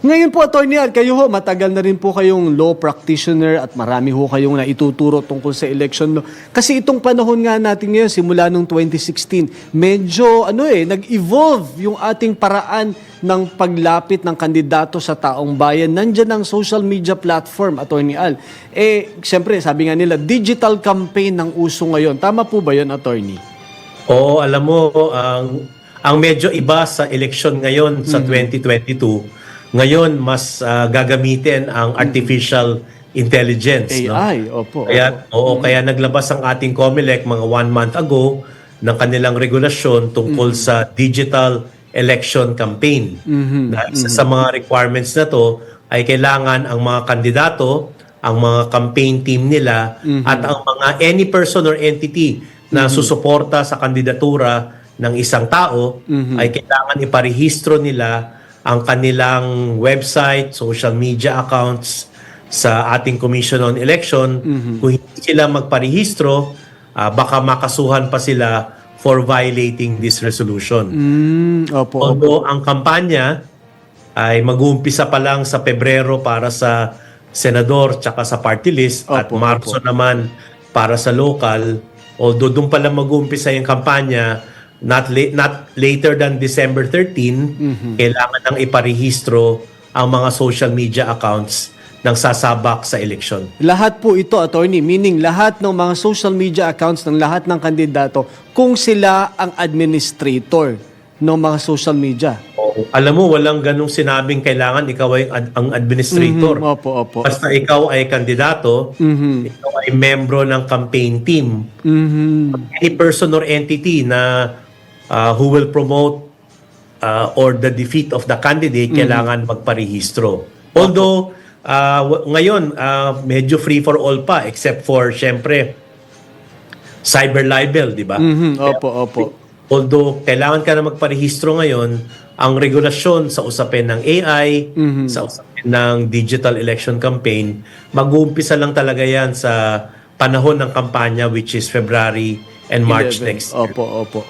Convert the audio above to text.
Ngayon po, Atty. Al, kayo ho, matagal na rin po kayong law practitioner at marami ho kayong naituturo tungkol sa election law. Kasi itong panahon nga natin ngayon, simula nung 2016, medyo ano eh, nag-evolve yung ating paraan ng paglapit ng kandidato sa taong bayan. Nandiyan ang social media platform, Atty. Al. Eh, siyempre, sabi nga nila, digital campaign ng uso ngayon. Tama po ba yun, Attorney? Oo, alam mo, ang ang medyo iba sa election ngayon sa 2022, ngayon mas ah, gagamitin ang artificial intelligence. no? AI, opo. Kaya, oo, kaya naglabas ang ating COMELEC mga one month ago ng kanilang regulasyon tungkol sa digital election campaign. Na isa sa mga requirements na to ay kailangan ang mga kandidato, ang mga campaign team nila, at ang mga any person or entity na susuporta sa kandidatura ng isang tao ay kailangan iparehistro nila ang kanilang website, social media accounts, sa ating Commission on Election, kung hindi sila magparehistro, ah, baka makasuhan pa sila for violating this resolution. Mm, opo, opo. Although ang kampanya ay mag-uumpisa pa lang sa Pebrero para sa senador tsaka sa party list at Opo, Marso naman para sa local. Although doon pa lang mag-uumpisa yung kampanya, not, la- not later than December 13, kailangan nang iparehistro ang mga social media accounts ng sasabak sa eleksyon. Lahat po ito, attorney, meaning lahat ng mga social media accounts ng lahat ng kandidato kung sila ang administrator ng mga social media. Oo. Alam mo, walang ganong sinabing kailangan ikaw ay ad- ang administrator. Mhm, Opo, opo. Basta ikaw ay kandidato, ikaw ay membro ng campaign team, Mhm. any person or entity na uh, who will promote uh, or the defeat of the candidate, kailangan magparehistro. Although, uh, ngayon, uh, medyo free for all pa, except for, syempre, cyber libel, di ba? Mhm, Opo, opo. Although kailangan ka na magparehistro ngayon, ang regulasyon sa usapin ng AI, sa usapin ng digital election campaign, mag-uumpisa lang talaga yan sa panahon ng kampanya which is February and March 11. next year. Opo, opo.